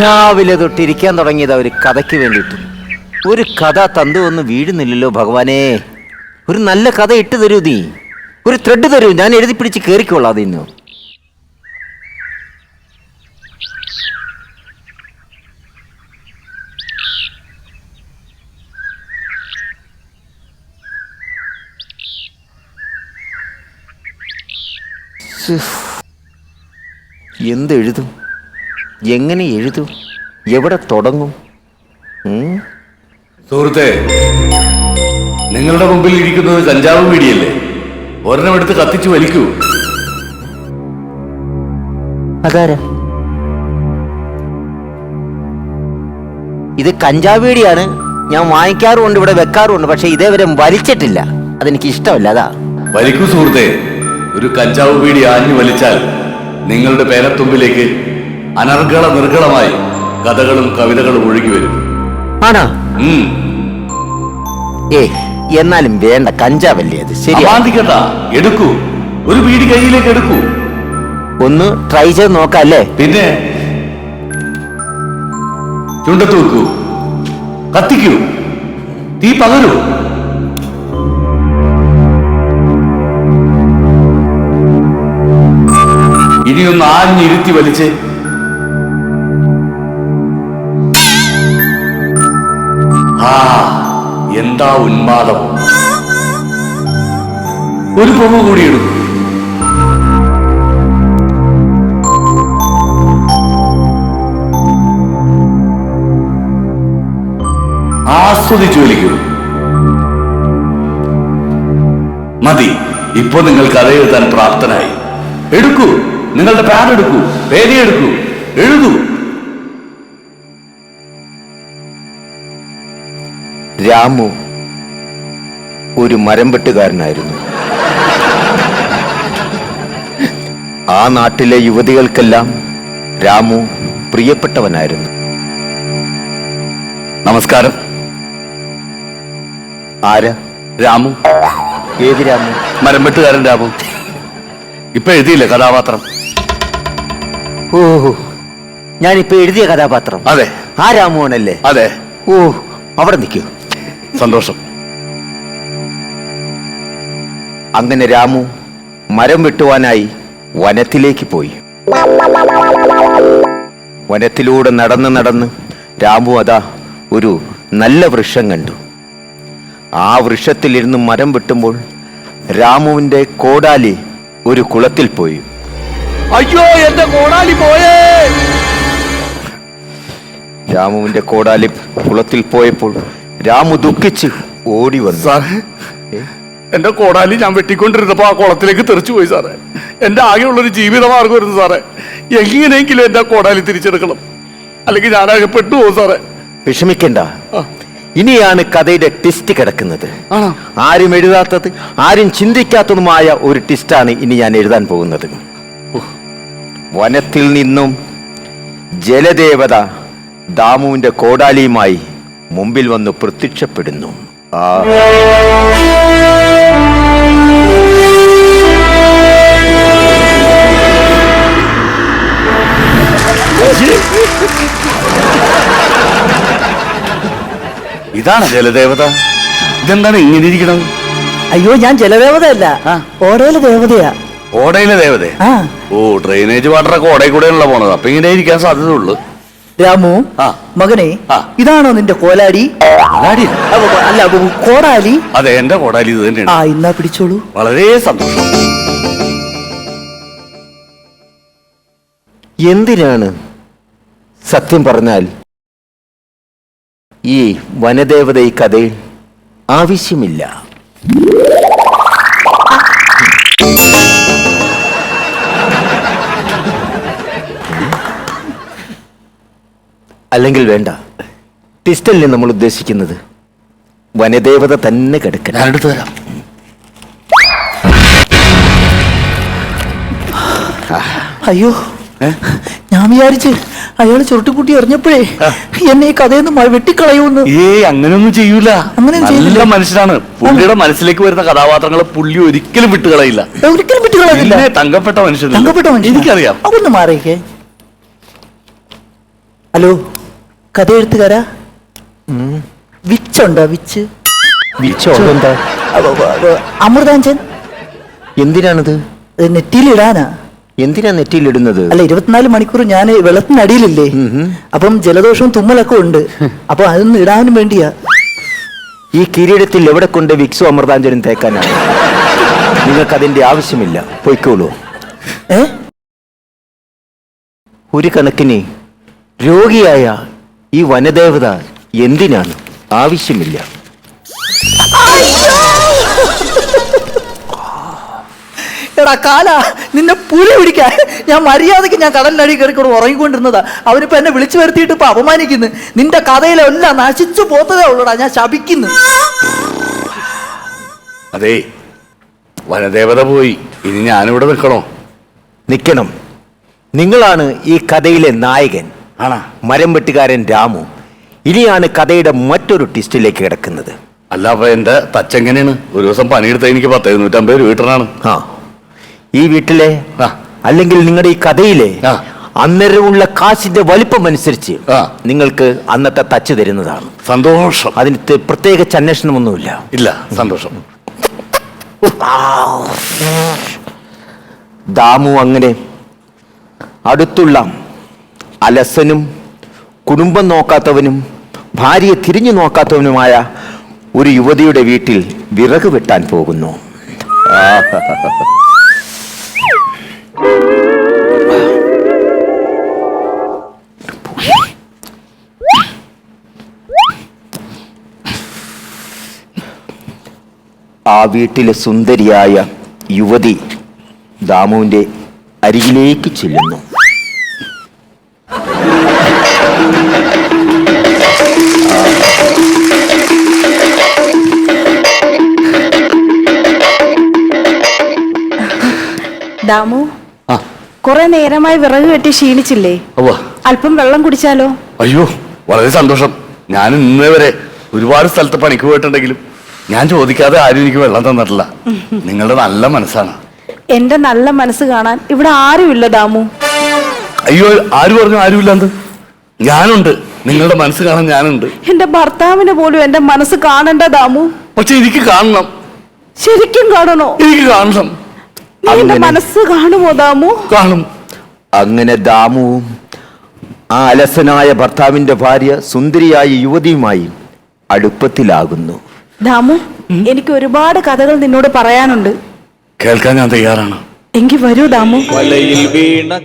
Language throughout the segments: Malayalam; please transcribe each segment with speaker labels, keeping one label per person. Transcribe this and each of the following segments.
Speaker 1: രാവിലെ തൊട്ടിരിക്കാൻ തുടങ്ങിയതാ ഒരു കഥയ്ക്ക് വേണ്ടിയിട്ട്. ഒരു കഥ തന്തു ഒന്ന് വീഴുന്നില്ലല്ലോ ഭഗവാനെ. ഒരു നല്ല കഥ ഇട്ട് തരൂ നീ. ഒരു ത്രെഡ് തരൂ. ഞാൻ എഴുതി പിടിച്ച് കയറിക്കോളാം അതിന്നു എന്തെഴുതും? എങ്ങനെ എഴുതും? എവിടെ തുടങ്ങും?
Speaker 2: സുഹൃത്തെ നിങ്ങളുടെ മുമ്പിൽ ഇരിക്കുന്നത് കഞ്ചാവ് വീടിയല്ലേ ഒരെണ്ണം എടുത്ത് കത്തിച്ചു വലിക്കൂ.
Speaker 1: അതാരാ? ഇത് കഞ്ചാവേടിയാണ് ഞാൻ വാങ്ങിക്കാറുമുണ്ട് ഇവിടെ വെക്കാറുമുണ്ട് പക്ഷെ ഇതേവരെ വലിച്ചിട്ടില്ല. അതെനിക്ക് ഇഷ്ടമല്ല അതാ.
Speaker 2: വലിക്കൂ സുഹൃത്തെ. ഒരു കഞ്ചാവ് വീടി ആഞ്ഞു വലിച്ചാൽ നിങ്ങളുടെ പേരത്തുമ്പിലേക്ക് അനർഗള നിർഗളമായി കഥകളും കവിതകളും ഒഴുകി വരും.
Speaker 1: ആണോ?
Speaker 2: ഉം.
Speaker 1: ഏ എന്നാലും വേണ്ട കഞ്ചാവല്ലേ അത്? ശരി
Speaker 2: അമാന്തിക്കണ്ട എടുക്കൂ. ഒരു പീടി കയ്യിലേക്ക് എടുക്കൂ.
Speaker 1: ഒന്ന് ട്രൈ ചെയ്ത് നോക്കാം അല്ലേ
Speaker 2: പിന്നെ ചുണ്ടത്ത് വെക്കൂ കത്തിക്കൂ. തീ പകരൂ. ഇനിയൊന്ന് ആഞ്ഞിരുത്തി വലിച്ച് ആ എന്താ ഉന്മാദം? ഒരു പുക കൂടി എടുക്കും ആസ്വദിച്ചു വിളിക്കൂ. മതി ഇപ്പൊ നിങ്ങൾ കഥ എഴുതാൻ പ്രാപ്തനായി. എടുക്കൂ നിങ്ങളുടെ പാൻ എടുക്കൂ പേനയെടുക്കൂ എഴുതൂ.
Speaker 1: രാമു ഒരു മരം വെട്ടുകാരനായിരുന്നു ആ നാട്ടിലെ യുവതികൾക്കെല്ലാം രാമു പ്രിയപ്പെട്ടവനായിരുന്നു.
Speaker 2: നമസ്കാരം.
Speaker 1: ആരാ?
Speaker 2: രാമു.
Speaker 1: ഏത് രാമു?
Speaker 2: മരംവെട്ടുകാരൻ രാമു. ഇപ്പൊ എഴുതിയില്ലേ കഥാപാത്രം?
Speaker 1: ഓ ഞാനിപ്പോ എഴുതിയ കഥാപാത്രം.
Speaker 2: അതെ.
Speaker 1: ആ രാമുവാണല്ലേ?
Speaker 2: അതെ.
Speaker 1: ഓ അവിടെ നിൽക്കൂ.
Speaker 2: സന്തോഷം.
Speaker 1: അങ്ങനെ രാമു മരം വെട്ടുവാനായി വനത്തിലേക്ക് പോയി. വനത്തിലൂടെ നടന്ന് നടന്ന് രാമു അതാ ഒരു നല്ല വൃക്ഷം കണ്ടു. ആ വൃക്ഷത്തിലിരുന്ന് മരം വെട്ടുമ്പോൾ രാമുവിന്റെ കോടാലി ഒരു കുളത്തിൽ പോയി.
Speaker 2: അയ്യോ എന്റെ കോടാലി പോയേ!
Speaker 1: രാമുവിന്റെ കോടാലി കുളത്തിൽ പോയപ്പോൾ രാമു ദുഃഖിച്ച് ഓടി വന്നു.
Speaker 2: സാറേ എന്റെ കോടാലി ഞാൻ വെട്ടിക്കൊണ്ടിരുന്നപ്പോ ആ കുളത്തിലേക്ക് തെറിച്ചു പോയി സാറേ. എന്റെ ആകെയുള്ളൊരു ജീവിത മാർഗമായിരുന്നു സാറേ. എങ്ങനെയെങ്കിലും എന്റെ കോടാലി തിരിച്ചെടുക്കണം. അല്ലെങ്കിൽ ഞാൻ ഞാനാകെ പോകും സാറേ.
Speaker 1: വിഷമിക്കണ്ട. ഇനിയാണ് കഥയുടെ ട്വിസ്റ്റ് കിടക്കുന്നത്. ആരും എഴുതാത്തത് ആരും ചിന്തിക്കാത്തതുമായ ഒരു ടിസ്റ്റാണ് ഇനി ഞാൻ എഴുതാൻ പോകുന്നത്. വനത്തിൽ നിന്നും ജലദേവത ദാമുവിന്റെ കോടാലിയുമായി മുമ്പിൽ വന്ന് പ്രത്യക്ഷപ്പെടുന്നു. ആ.
Speaker 2: ഇതാണ് ജലദേവത. ഇതെന്താണ് ഇങ്ങനെ ഇരിക്കണം
Speaker 3: അയ്യോ ഞാൻ ജലദേവതയല്ല. ഓടയിലെ ദേവതയാ.
Speaker 2: ഓടയിലെ ദേവത
Speaker 3: ഓ
Speaker 2: ഓ ഡ്രെയിനേജ് വാട്ടറൊക്കെ ഓടയിൽ കൂടെയാണല്ലോ പോണത്. അപ്പൊ ഇങ്ങനെ ഇരിക്കാൻ സാധ്യതയുള്ളൂ.
Speaker 3: രാമു. മകനെ ഇതാണോ നിന്റെ കോലാടി അല്ല കോടാലി
Speaker 2: അതെ എന്റെ കോടാലി ഇത്
Speaker 3: ആ ഇന്നാ പിടിച്ചോളൂ.
Speaker 2: വളരെ സന്തോഷം.
Speaker 1: എന്തിനാണ് സത്യം പറഞ്ഞാൽ ഈ വനദേവത ഈ കഥയിൽ ആവശ്യമില്ല? അല്ലെങ്കിൽ വേണ്ട. പിസ്റ്റലിന് നമ്മൾ ഉദ്ദേശിക്കുന്നത് വനദേവത തന്നെ കിടക്കണം
Speaker 2: ഞാനെടുത്ത് തരാം.
Speaker 3: അയ്യോ ഞാൻ വിചാരിച്ച് അയാൾ ചുരുട്ടിക്കുട്ടി എറിഞ്ഞപ്പോഴേ എന്നെ ഈ കഥയൊന്നും വെട്ടിക്കളയൂന്ന്
Speaker 2: ഏ അങ്ങനെയൊന്നും ചെയ്യൂല.
Speaker 3: അങ്ങനെ
Speaker 2: നല്ല. മനുഷ്യനാണ്. പുള്ളിയുടെ മനസ്സിലേക്ക് വരുന്ന കഥാപാത്രങ്ങളെ പുള്ളി ഒരിക്കലും വിട്ടുകളയില്ല.
Speaker 3: ഒരിക്കലും
Speaker 2: വിട്ടുകളയില്ല. തങ്കപ്പെട്ട മനുഷ്യൻ
Speaker 3: തങ്കപ്പെട്ട മനുഷ്യൻ.
Speaker 2: എനിക്കറിയാം.
Speaker 3: അതൊന്ന് മാറിയേക്കേ. ഹലോ? കഥ എഴുത്തുകാരാ വിച്ചുണ്ടോ വിച്ച്?
Speaker 1: വിളിച്ചോ അതെന്താ
Speaker 3: അവ- അവ- അവ- അമൃതാഞ്ചൻ
Speaker 1: എന്തിനാണിത്?
Speaker 3: നെറ്റിയിലിടാനാ?
Speaker 1: എന്തിനാ നെറ്റിയിലിടുന്നത്?
Speaker 3: അല്ല ഇരുപത്തിനാല് മണിക്കൂർ ഞാൻ വെള്ളത്തിനടിയിലില്ലേ അപ്പം ജലദോഷവും തുമ്മലൊക്കെ ഉണ്ട്. അപ്പൊ അതൊന്നും ഇടാനും വേണ്ടിയാ.
Speaker 1: ഈ കിരീടത്തിൽ എവിടെ കൊണ്ട് വിക്സു അമൃതാഞ്ജനും തേക്കാനാണ്? നിങ്ങൾക്ക് അതിന്റെ ആവശ്യമില്ല. പൊയ്ക്കോളൂ.
Speaker 3: ഏ?
Speaker 1: ഒരു കണക്കിന് രോഗിയായ ഈ വനദേവത എന്തിനാണ്? ആവശ്യമില്ല.
Speaker 3: എടാ കാല നിന്നെ പുലി പിടിക്കാൻ ഞാൻ മര്യാദയ്ക്ക് ഞാൻ കടലിനടി കയറിക്കൊണ്ട് ഉറങ്ങിക്കൊണ്ടിരുന്നതാ. അവനിപ്പോ എന്നെ വിളിച്ചു വരുത്തിയിട്ട് ഇപ്പൊ അപമാനിക്കുന്നു. നിന്റെ കഥയിലെല്ലാം നശിച്ചു പോത്തതേ ഉള്ളൂടാ ഞാൻ ശപിക്കുന്നു.
Speaker 2: അതേ വനദേവത പോയി. ഇനി ഞാനിവിടെ നിൽക്കണോ?
Speaker 1: നിൽക്കണം. നിങ്ങളാണ് ഈ കഥയിലെ നായകൻ.
Speaker 2: ആണാ?
Speaker 1: മരം വെട്ടുകാരൻ രാമു ഇനിയാണ് കഥയുടെ മറ്റൊരു ട്വിസ്റ്റിലേക്ക് കിടക്കുന്നത്.
Speaker 2: അല്ല അപ്പൊ എന്റെ തച്ചെങ്ങനെയാണ് ഒരു ദിവസം പണിയെടുത്ത എനിക്ക് പത്ത് എഴുന്നൂറ്റമ്പത് രൂപ കിട്ടണാണ്.
Speaker 1: ആ. ഈ വീട്ടിലെ
Speaker 2: ആ.
Speaker 1: അല്ലെങ്കിൽ നിങ്ങളുടെ ഈ കഥയിലെ
Speaker 2: ആ.
Speaker 1: അന്നേരമുള്ള കാശിന്റെ വലിപ്പം അനുസരിച്ച്
Speaker 2: ആ.
Speaker 1: നിങ്ങൾക്ക് അന്നത്തെ തച്ച് തരുന്നതാണ്.
Speaker 2: സന്തോഷം.
Speaker 1: അതിന് പ്രത്യേക പ്രത്യേകിച്ച് അന്വേഷണമൊന്നുമില്ല.
Speaker 2: ഇല്ല സന്തോഷം.
Speaker 1: ദാമു അങ്ങനെ അടുത്തുള്ള അലസനും കുടുംബം നോക്കാത്തവനും ഭാര്യയെ തിരിഞ്ഞു നോക്കാത്തവനുമായ ഒരു യുവതിയുടെ വീട്ടിൽ വിറക് വെട്ടാൻ പോകുന്നു. ആ വീട്ടിലെ സുന്ദരിയായ യുവതി ദാമുവിന്റെ അരികിലേക്ക് ചെല്ലുന്നു.
Speaker 4: ദാമു
Speaker 2: ആ.
Speaker 4: കുറെ നേരമായി വിറക് കെട്ടി ക്ഷീണിച്ചില്ലേ. അല്പം വെള്ളം കുടിച്ചാലോ?
Speaker 2: അയ്യോ വളരെ സന്തോഷം. ഞാൻ ഇന്നേ വരെ ഒരുപാട് സ്ഥലത്ത് പണിക്ക് പോയിട്ടുണ്ടെങ്കിലും ഞാൻ ചോദിക്കാതെ ആരും എനിക്ക് വെള്ളം തന്നിട്ടില്ല. നിങ്ങളുടെ നല്ല മനസ്സാണ്.
Speaker 4: എന്റെ നല്ല മനസ്സ് കാണാൻ ഇവിടെ ആരുമില്ല ദാമു?
Speaker 2: അയ്യോ ആര് പറഞ്ഞു ആരുമില്ലാന്ന്? ഞാനുണ്ട്. നിങ്ങളുടെ മനസ്സ് കാണാൻ ഞാനുണ്ട്.
Speaker 4: എന്റെ ഭർത്താവിന് പോലും എന്റെ മനസ്സ് കാണണ്ട ദാമു.
Speaker 2: പക്ഷെ എനിക്ക് കാണണം.
Speaker 4: ശരിക്കും കാണണോ?
Speaker 2: എനിക്ക് കാണണം.
Speaker 4: എന്റെ മനസ്സ് കാണുമോ ദാമു?
Speaker 2: കാണും.
Speaker 1: അങ്ങനെ ദാമുവും ആ അലസനായ ഭർത്താവിന്റെ ഭാര്യ സുന്ദരിയായ യുവതിയുമായി അടുപ്പത്തിലാകുന്നു.
Speaker 4: ദാമു എനിക്ക് ഒരുപാട് കഥകൾ നിന്നോട് പറയാനുണ്ട്.
Speaker 2: കേൾക്കാൻ ഞാൻ തയ്യാറാണ്.
Speaker 4: എങ്കി വരൂ ദാമു.
Speaker 5: വലയിൽ വീണ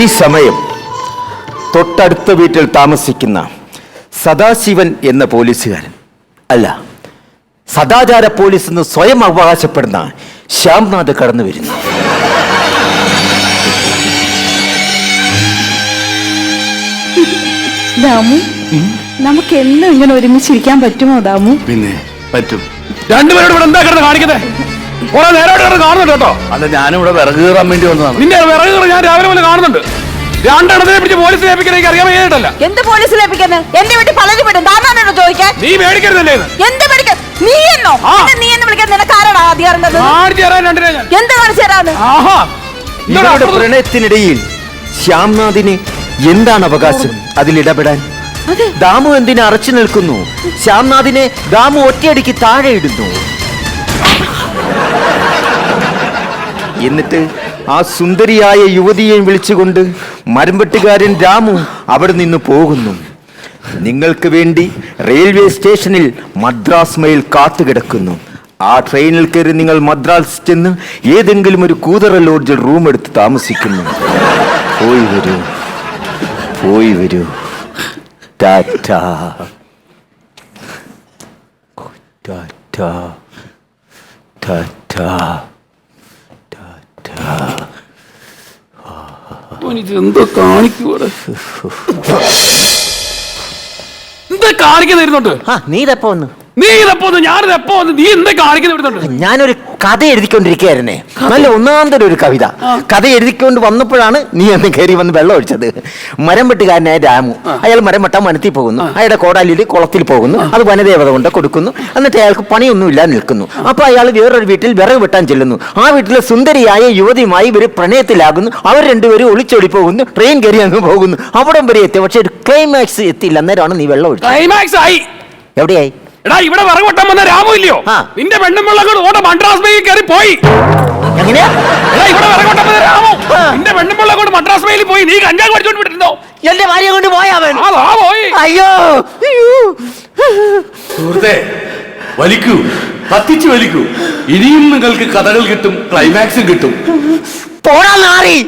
Speaker 1: ഈ സമയം തൊട്ടടുത്ത വീട്ടിൽ താമസിക്കുന്ന സദാശിവൻ എന്ന പോലീസുകാരൻ. അല്ല സദാചാര പോലീസ് എന്ന് സ്വയം അവകാശപ്പെടുന്ന ശ്യാംനാഥ് കടന്നു വരുന്നു.
Speaker 4: ദാമു നമുക്ക് എന്നും ഇങ്ങനെ ഒരുമിച്ചിരിക്കാൻ പറ്റുമോ ദാമു?
Speaker 2: പിന്നെ പറ്റും.
Speaker 6: രണ്ടുപേരോട് ഇവിടെ എന്താ കിടന്ന് കാണിക്കുന്നത് കുറെ നേരമായിട്ട് കാണുന്നുണ്ട് കേട്ടോ.
Speaker 2: അല്ല ഞാനിവിടെ വിറക് കീറാൻ വേണ്ടി വന്നതാണ്.
Speaker 6: നിന്റെ വിറക് കീറ ഞാൻ രാവിലെ മുതൽ കാണുന്നുണ്ട്. രണ്ടെണ്ണത്തിനെ പിടിച്ച് പോലീസ് ഏൽപ്പിക്കാൻ അറിയാൻ വയ്യായിട്ടല്ല
Speaker 7: എന്ത് പോലീസ് ലഭിക്കുന്നത് എന്റെ വീട്ടിൽ പലരും വിടും. താനാണോ ചോദിക്കാൻ.
Speaker 6: നീ മേടിക്കരുതല്ലേ
Speaker 7: എന്ത് പഠിക്കാൻ നീ എന്നോ? നീ എന്ന് വിളിക്കാൻ നിനക്ക് ആരാടാ അധികാരം എന്ത് കാണിച്ചു തരാന്ന്?
Speaker 1: ഇവരുടെ പ്രണയത്തിനിടയിൽ ശ്യാംനാഥിന് എന്താണ് അവകാശം? അതിൽ ഇടപെടാൻ ദാമു എന്തിനെ അറച്ചു നിൽക്കുന്നു? ശ്യാംനാഥിനെ ദാമു ഒറ്റയടിക്ക് താഴെ ഇടുന്നു. എന്നിട്ട് ആ സുന്ദരിയായ യുവതിയെയും വിളിച്ചുകൊണ്ട് മരംവെട്ടുകാരൻ രാമു അവിടെ നിന്ന് പോകുന്നു. നിങ്ങൾക്ക് വേണ്ടി റെയിൽവേ സ്റ്റേഷനിൽ മദ്രാസ് മെയിൽ കാത്തുകിടക്കുന്നു ആ ട്രെയിനിൽ കയറി നിങ്ങൾ മദ്രാസ് ചെന്ന് ഏതെങ്കിലും ഒരു കൂതറ ലോഡ്ജിൽ റൂം എടുത്ത് താമസിക്കുന്നു. പോയി വരൂ. പോയി വരൂ. ടാറ്റ. ടാറ്റ.
Speaker 6: എന്തോ കാണിക്കൂടെ? എന്താ ta ഇരുന്നുണ്ട്
Speaker 1: ആ നീ ഇതെപ്പോ വന്നു?
Speaker 6: നീ ഇതെപ്പോ എപ്പോ നീ എന്താ കാണിക്കുന്ന
Speaker 1: ഞാനൊരു കഥ എഴുതിക്കൊണ്ടിരിക്കുകയായിരുന്നേ. നല്ല ഒന്നാന്തര ഒരു കവിത കഥ എഴുതിക്കൊണ്ട് വന്നപ്പോഴാണ് നീ എന്ന് കയറി വന്ന് വെള്ളം ഒഴിച്ചത്. മരം വെട്ടുകാരനായ രാമു. അയാൾ മരം വെട്ടാൻ വനത്തിൽ പോകുന്നു. അയാളുടെ കോടാലിയിൽ കുളത്തിൽ പോകുന്നു. അത് വനദേവത കൊണ്ട് കൊടുക്കുന്നു. എന്നിട്ട് അയാൾക്ക് പണിയൊന്നുമില്ല നിൽക്കുന്നു. അപ്പൊ അയാൾ വേറൊരു വീട്ടിൽ വിറക് വെട്ടാൻ ചെല്ലുന്നു. ആ വീട്ടിലെ സുന്ദരിയായ യുവതിയുമായി ഇവർ പ്രണയത്തിലാകുന്നു. അവർ രണ്ടുപേരും ഒളിച്ചോടി പോകുന്നു. ട്രെയിൻ കയറി അങ്ങ് പോകുന്നു. അവിടം വരെ എത്തി. പക്ഷെ ഒരു ക്ലൈമാക്സ് എത്തിയില്ല. അന്നേരമാണ് നീ വെള്ളം ഒഴിച്ചത്.
Speaker 6: ക്ലൈമാക്സ് ആയി.
Speaker 1: എവിടെയായി?
Speaker 6: എടാ ഇവിടെ വിറക് വെട്ടാൻ വന്ന രാമു ഇല്ലയോ?
Speaker 1: ആ.
Speaker 6: നിന്റെ പെണ്ണും പിള്ളകൾ ഓടെ മദ്രാസ് ബേയിൽ കയറി പോയി.
Speaker 1: എങ്ങനെയാ?
Speaker 6: എടാ ഇവിടെ വന്ന രാമു. നിന്റെ മദ്രാസ് ബേയിൽ പോയി. നീ കഞ്ചാവ് പഠിച്ചോണ്ട് വിട്ടിരുന്നോ
Speaker 1: എന്റെ ഭാര്യ കൊണ്ട് പോയാവൻ
Speaker 6: ആ പോയി.
Speaker 1: അയ്യോ. അയ്യോ.
Speaker 2: സുഹൃത്തെ വലിക്കൂ. കത്തിച്ചു വലിക്കൂ. ഇനിയും നിങ്ങൾക്ക് കഥകൾ കിട്ടും ക്ലൈമാക്സും കിട്ടും.
Speaker 1: പോടാ നാറി.